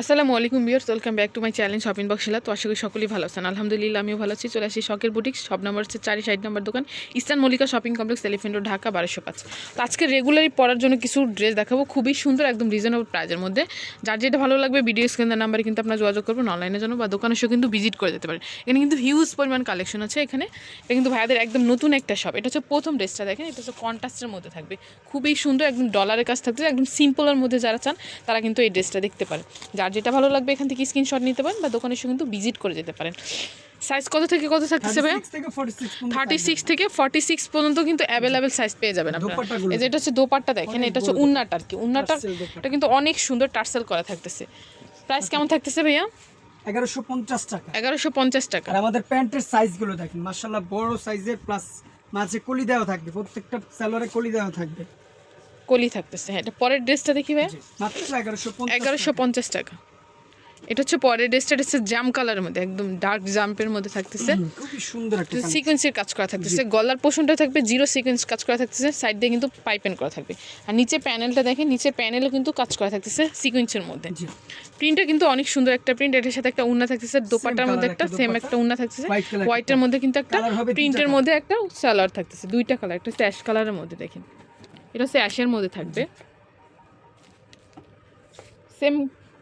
আসসালামু আলাইকুম বিয়ার্স welcome back to my challenge shopping box Shila. তো আশা করি সকলেই ভালো আছেন। আলহামদুলিল্লাহ, আমিও ভালো আছি। চলে আসি শখের বুটিক। সব নম্বর হচ্ছে চারি সাইড নম্বর দোকান Eastern Mallika Shopping Complex, Elephant Road, Dhaka, বারোশো পাঁচ। তো আজকে রেগুলারই পরার জন্য কিছু ড্রেস দেখাবো। খুবই সুন্দর, একদম রিজনেবল প্রাইজের মধ্যে। যার যেটা ভালো লাগবে ভিডিও স্ক্রিনের নাম্বারে কিন্তু আপনারা যোগাযোগ করবেন অনলাইনের জন্য বা দোকানে এসেও কিন্তু ভিজিট করে যেতে পারেন। এখানে কিন্তু হিউজ পরিমাণ কালেকশন আছে এখানে। এটা কিন্তু ভাইয়াদের একদম নতুন একটা শপ এটা হচ্ছে প্রথম ড্রেসটা দেখেন, এটা হচ্ছে কন্ট্রাস্টের মধ্যে থাকবে। খুবই সুন্দর, একদম ডলারের কাছ থাকবে একদম সিম্পলের মধ্যে যারা চান, তারা কিন্তু এই ড্রেসটা দেখতে পারেন। যার যেটা ভালো লাগবে এখান থেকে স্ক্রিনশট নিতে পারেন বা দোকানে এসে কিন্তু ভিজিট করে যেতে পারেন। সাইজ কত থেকে কত থাকতেছে ভাই 36 থেকে 46 পর্যন্ত থার্টি সিক্স থেকে ফর্টি সিক্স পর্যন্ত কিন্তু অ্যাভেলেবেল সাইজ পেয়ে যাবেন আপনারা। এই যে এটা হচ্ছে দোপাট্টা দেখেন এটা হচ্ছে উন্নাটা আর কি। উন্নাটা এটা কিন্তু অনেক সুন্দর টার্সেল করা থাকতেছে। প্রাইস কেমন থাকতেছে ভাইয়া? 1150 টাকা। এগারোশো পঞ্চাশ টাকা। আর আমাদের প্যান্টের সাইজগুলো দেখেন মাশাআল্লাহ বড় সাইজের প্লাস মাঝে কলি দেওয়া থাকবে প্রত্যেকটা সালোয়ারে কলি দেওয়া থাকবে। কলি থাকতেছে। হ্যাঁ এটা পরের ড্রেসটা দেখি 1150 এগারোশো পঞ্চাশ টাকা। এটা হচ্ছে পরের ড্রেসটা হচ্ছে জাম কালারের মধ্যে একদম ডার্ক জাম্পের মধ্যে থাকতেছে। সুন্দর একটা সিকোয়েন্সের কাজ করা থাকতেছে। গলার পোষণটা থাকবে জিরো সিকোয়েন্স কাজ করা থাকতেছে। সাইড দিয়ে কিন্তু পাইপেন করা থাকবে। আর নিচে প্যানেলটা দেখেন নিচে প্যানেলও কিন্তু কাজ করা থাকতেছে সিকোয়েন্সের মধ্যে। প্রিন্টটা কিন্তু অনেক সুন্দর একটা প্রিন্ট এটার সাথে একটা উন্না থাকতেছে দোপাটার মধ্যে একটা সেম একটা উন্না থাকতেছে। হোয়াইটের মধ্যে কিন্তু একটা প্রিন্টের মধ্যে একটা সালোয়ার থাকতেছে দুইটা কালার একটা অ্যাশ কালারের মধ্যে দেখেন। এটা হচ্ছে অ্যাশের মধ্যে থাকবে। সেম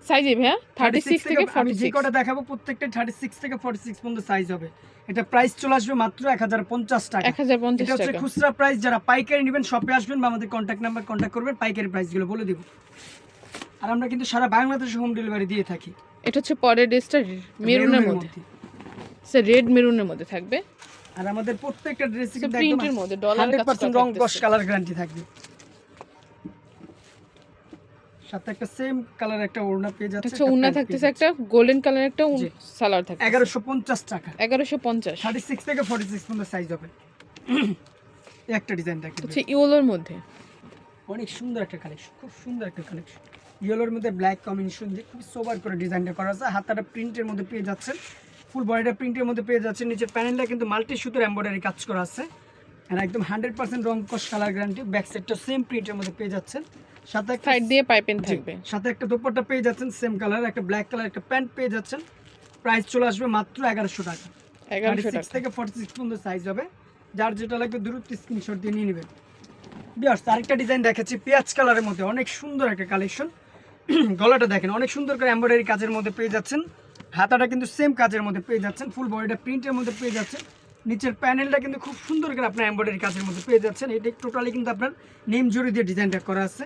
সাইজে ভাইয়া থার্টি সিক্স থেকে ফর্টি যে সিক্স কটা দেখাবো প্রত্যেকটা 36 থেকে 46 পর্যন্ত সাইজ হবে। এটা প্রাইস চলে আসবে মাত্র 1050 টাকা। এক হাজার পঞ্চাশ এটা হচ্ছে খুচরা প্রাইস যারা পাইকারি নেবেন শপে আসবেন বা আমাদের কন্ট্যাক্ট নাম্বার কন্ট্যাক্ট করবেন পাইকারি প্রাইসগুলো বলে দিব। আর আমরা কিন্তু সারা বাংলাদেশে হোম ডেলিভারি দিয়ে থাকি। এটা হচ্ছে পরের ড্রেসটা মেরুনের মধ্যে। সে রেড মেরুনের মধ্যে থাকবে। আর আমাদের প্রত্যেকটা ড্রেস print এর মধ্যে কাজ পার্সেন্ট রং কস কালার গ্যারান্টি থাকবে। সাথে একটা সেম কালার একটা ওড়না পেয়ে যাচ্ছে আচ্ছা উন্না থাকতেছে একটা গোল্ডেন কালার একটা। সালোয়ার থাকবে এগারোশো পঞ্চাশ টাকা। এগারোশো পঞ্চাশ। থার্টি সিক্স থেকে ফর্টি সিক্স পর্যন্ত সাইজ হবে। একটা ডিজাইন দেখেন হচ্ছে ইওলোর মধ্যে? অনেক সুন্দর একটা কালেকশন খুব সুন্দর একটা কালেকশন ইয়েলোর মধ্যে ব্ল্যাক কম্বিনেশন দিয়ে খুব সোবার করে ডিজাইনটা করা আছে। হাতাটা প্রিন্টের মধ্যে পেয়ে যাচ্ছেন। ফুল বডিটা প্রিন্টের মধ্যে পেয়ে যাচ্ছেন নিচের প্যানেলটা কিন্তু মাল্টি সুতোর এম্ব্রয়ডারি কাজ করা আছে। আর একদম হান্ড্রেড পার্সেন্ট রং কস কালার গ্যারান্টি। ব্যাক সাইডটা সেম প্রিন্টের মধ্যে পেয়ে যাচ্ছেন। সাথে একটা সাইড দিয়ে পাইপেন থাকবে। সাথে একটা দোপাট্টা পেয়ে যাচ্ছেন সেম কালার একটা ব্ল্যাক কালার একটা প্যান্ট পেয়ে যাচ্ছেন। প্রাইস চলে আসবে মাত্র এগারোশো টাকা। এগারোশো থেকে ফর্টি সিক্স পর্যন্ত সাইজ হবে। যার যেটা লাগবে দ্রুত স্ক্রিনশট দিয়ে নিয়ে নেবেন। বিয়ার্স আরেকটা ডিজাইন দেখাচ্ছি পেঁয়াজ কালারের মধ্যে। অনেক সুন্দর একটা কালেকশন গলাটা দেখেন অনেক সুন্দর করে এমব্রয়ডারি কাজের মধ্যে পেয়ে যাচ্ছেন। হাতাটা কিন্তু সেম কাজের মধ্যে পেয়ে যাচ্ছেন ফুল বডিটা প্রিন্টের মধ্যে পেয়ে যাচ্ছেন। নিচের প্যানেলটা কিন্তু খুব সুন্দর করে আপনার এমব্রয়ডারি কাজের মধ্যে পেয়ে যাচ্ছেন। এটা টোটালি কিন্তু আপনার নেম জুড়ি দিয়ে ডিজাইনটা করা আছে।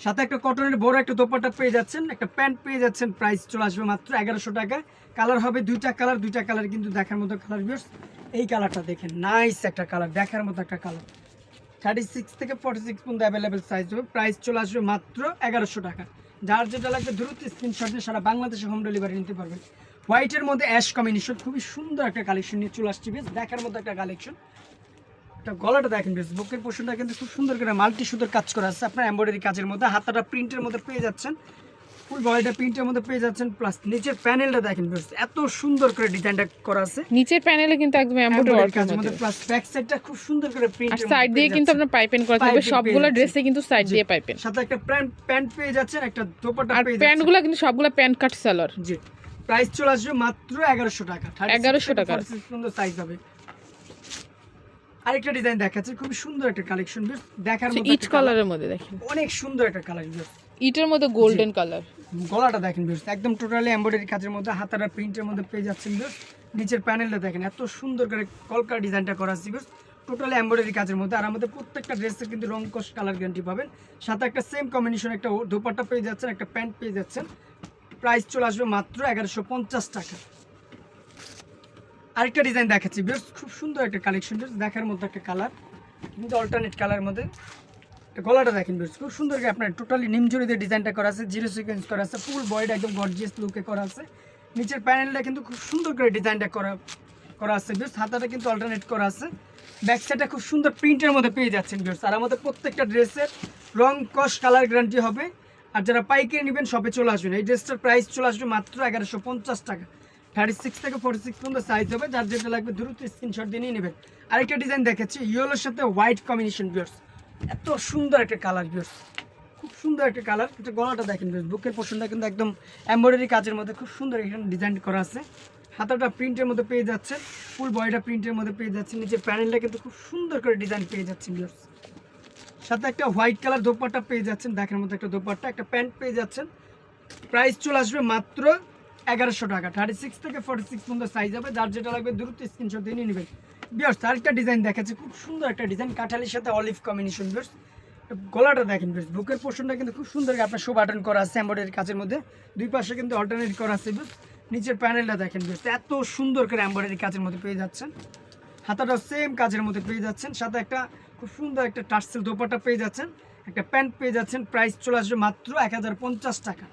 সাথে একটা কটনের বড় একটা দোপাটা পেয়ে যাচ্ছেন। একটা প্যান্ট পেয়ে যাচ্ছেন প্রাইস চলে আসবে মাত্র এগারোশো টাকা। কালার হবে দুইটা কালার দুইটা কালার কিন্তু দেখার মতো কালার বিয়ার্স এই কালারটা দেখেন নাইস একটা কালার দেখার মতো একটা কালার থার্টি সিক্স থেকে ফর্টি সিক্স পর্যন্ত অ্যাভেলেবেল সাইজ হবে। প্রাইস চলে আসবে মাত্র এগারোশো টাকা। যার যেটা লাগবে দ্রুত স্ক্রিনশট দিয়ে সারা বাংলাদেশে হোম ডেলিভারি নিতে পারবেন হোয়াইটের মধ্যে অ্যাশ কম্বিনেশন খুবই সুন্দর একটা কালেকশন নিয়ে চলে আসছে বেশ, দেখার মতো একটা কালেকশন একটা গলাটা দেখেন বেশ, বুকের পোর্শনটা কিন্তু খুব সুন্দর করে মাল্টি সুতোর কাজ করা আছে। আপনার এম্ব্রয়ডারি কাজের মধ্যে হাতাটা প্রিন্টের মধ্যে পেয়ে যাচ্ছেন। ফুল বডিটা প্রিন্টের মধ্যে পেয়ে যাচ্ছেন প্লাস নিচের প্যানেলটা দেখেন এত সুন্দর করে ডিজাইনটা করা আছে। নিচের প্যানেলে কিন্তু একদম এমব্রয়ডারি মধ্যে। প্লাস ব্যাক সাইডটা খুব সুন্দর করে আর সাইড দিয়ে কিন্তু আপনার করা থাকবে। Piping সবগুলো ড্রেসে কিন্তু সাইড দিয়ে সাথে একটা প্যান্ট প্যান্ট পেয়ে যাচ্ছেন একটা দোপাট্টা পেয়ে যাচ্ছেন। প্যান্টগুলো কিন্তু সবগুলো প্যান্ট কাট জি। প্রাইস চলে আসবে মাত্র এগারোশো টাকা। 1100 টাকা। সাইজ হবে। আরেকটা ডিজাইন দেখাচ্ছে খুব সুন্দর একটা কালেকশন বেশ দেখার মতো ইট। কালারের মধ্যে দেখেন। অনেক সুন্দর একটা কালার ইটের মধ্যে গোল্ডেন কালার গলাটা দেখেন বেশ একদম টোটালি এমব্রয়ডারি কাজের মধ্যে, হাতাটা প্রিন্টের মধ্যে পেয়ে যাচ্ছেন বেশ নিচের প্যানেলটা দেখেন, এত সুন্দর করে কলকার ডিজাইনটা করা আছে বেশ টোটালি এমব্রয়ডারি কাজের মধ্যে, আর আমাদের প্রত্যেকটা ড্রেসে কিন্তু রং কস কালার গ্যারান্টি পাবেন। সাথে একটা সেম কম্বিনেশন একটা দোপাট্টা পেয়ে যাচ্ছেন, একটা প্যান্ট পেয়ে যাচ্ছেন। প্রাইস চলে আসবে মাত্র এগারোশো পঞ্চাশ টাকা। আরেকটা ডিজাইন দেখাচ্ছি বেশ খুব সুন্দর একটা কালেকশন দেখার মধ্যে একটা কালার কিন্তু অল্টারনেট কালার মধ্যে গলাটা দেখেন বেশ, খুব সুন্দর আপনার টোটালি নিমজুরি দিয়ে ডিজাইনটা করা আছে জিরো সিকোয়েন্স করা আছে ফুল বডিটা একদম গর্জিয়াস লুকে করা আছে। নিচের প্যানেলটা কিন্তু খুব সুন্দর করে ডিজাইনটা করা করা আছে বেশ, হাতাটা কিন্তু অল্টারনেট করা আছে। ব্যাক সাইডটা খুব সুন্দর প্রিন্টের মধ্যে পেয়ে যাচ্ছেন বেশ আর আমাদের প্রত্যেকটা ড্রেসের রং কস কালার গ্যারান্টি হবে। আর যারা পাইকারি নেবেন সবে চলে আসবেন। এই ড্রেসটার প্রাইস চলে আসবে মাত্র এগারোশো পঞ্চাশ টাকা। থার্টি সিক্স থেকে ফোর্টি সিক্স পর্যন্ত সাইজ হবে। যার যেটা লাগবে, দ্রুত স্ক্রিনশট দিয়ে নিয়ে নেবেন। আরেকটা ডিজাইন দেখাচ্ছি ইয়েলোর সাথে হোয়াইট কম্বিনেশন বিয়ার্স এত সুন্দর একটা কালার বিয়ার্স খুব সুন্দর একটা কালার এটা গলাটা দেখেন বুকের পোর্শনটা কিন্তু একদম এমব্রয়ডারি কাজের মধ্যে খুব সুন্দর এখানে ডিজাইন করা আছে। হাতাটা প্রিন্টের মধ্যে পেয়ে যাচ্ছে ফুল বডিটা প্রিন্টের মধ্যে পেয়ে যাচ্ছে, নিচের প্যানেলটা কিন্তু খুব সুন্দর করে ডিজাইন পেয়ে যাচ্ছেন ভিউয়ার্স সাথে একটা হোয়াইট কালার দোপাট্টা পেয়ে যাচ্ছেন দেখার মতো একটা দোপাট্টা, একটা প্যান্ট পেয়ে যাচ্ছেন। প্রাইস চলে আসবে মাত্র এগারোশো টাকা। থার্টি সিক্স থেকে ফর্টি সিক্স পর্যন্ত সাইজ হবে। যার যেটা লাগবে দ্রুত স্ক্রিনশট দিয়ে নিয়ে নেবেন। বিয়ার্স আরেকটা ডিজাইন দেখাচ্ছে। খুব সুন্দর একটা ডিজাইন কাঠালির সাথে অলিভ কম্বিনেশন বিয়ার্স গলাটা দেখেন বেশ বুকের পোর্শনটা কিন্তু খুব সুন্দর আপনার শো বাটন করা আছে এম্বয়ডারি কাজের মধ্যে। দুই পাশে কিন্তু অল্টারনেট করা আছে বেশ নিচের প্যানেলটা দেখেন বেশ এত সুন্দর করে এম্বয়ডারি কাজের মধ্যে পেয়ে যাচ্ছেন। হাতাটা সেম কাজের মধ্যে পেয়ে যাচ্ছেন। সাথে একটা খুব সুন্দর একটা টার্সেল দোপাটা পেয়ে যাচ্ছেন। একটা প্যান্ট পেয়ে যাচ্ছেন প্রাইস চলে আসবে মাত্র এক হাজার পঞ্চাশ টাকা।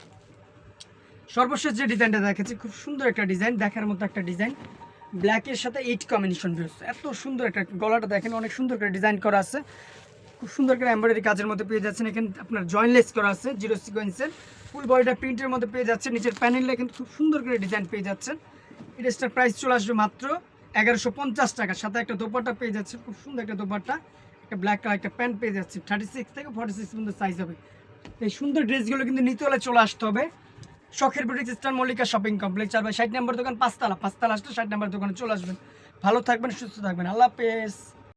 সর্বশেষ যে ডিজাইনটা দেখেছি খুব সুন্দর একটা ডিজাইন দেখার মতো একটা ডিজাইন ব্ল্যাকের সাথে এইট কম্বিনেশন রয়েছে এত সুন্দর একটা গলাটা দেখেন, অনেক সুন্দর করে ডিজাইন করা আছে। খুব সুন্দর করে এমব্রয়ডারি কাজের মধ্যে পেয়ে যাচ্ছেন। এখানে আপনার জয়েন্টলেস করা আছে জিরো সিকোয়েন্সের ফুল বডিটা প্রিন্টের মধ্যে পেয়ে যাচ্ছে নিচের প্যানেলটা কিন্তু খুব সুন্দর করে ডিজাইন পেয়ে যাচ্ছেন। ড্রেসটার প্রাইস চলে আসবে মাত্র এগারোশো পঞ্চাশ টাকা। সাথে একটা দোপাট্টা পেয়ে যাচ্ছে খুব সুন্দর একটা দোপাট্টা। একটা ব্ল্যাক কালার একটা প্যান্ট পেয়ে যাচ্ছে থার্টি সিক্স থেকে ফর্টি সিক্স পর্যন্ত সাইজ হবে। এই সুন্দর ড্রেসগুলো কিন্তু নিতে হলে চলে আসতে হবে। শখের beauty star Mallika shopping complex চার বাই ষাট নম্বর দোকান, পাঁচতলা। পাঁচতলা আসলে ষাট নম্বর দোকানে চলে আসবেন। ভালো থাকবেন, সুস্থ থাকবেন। আল্লাহ হাফেজ।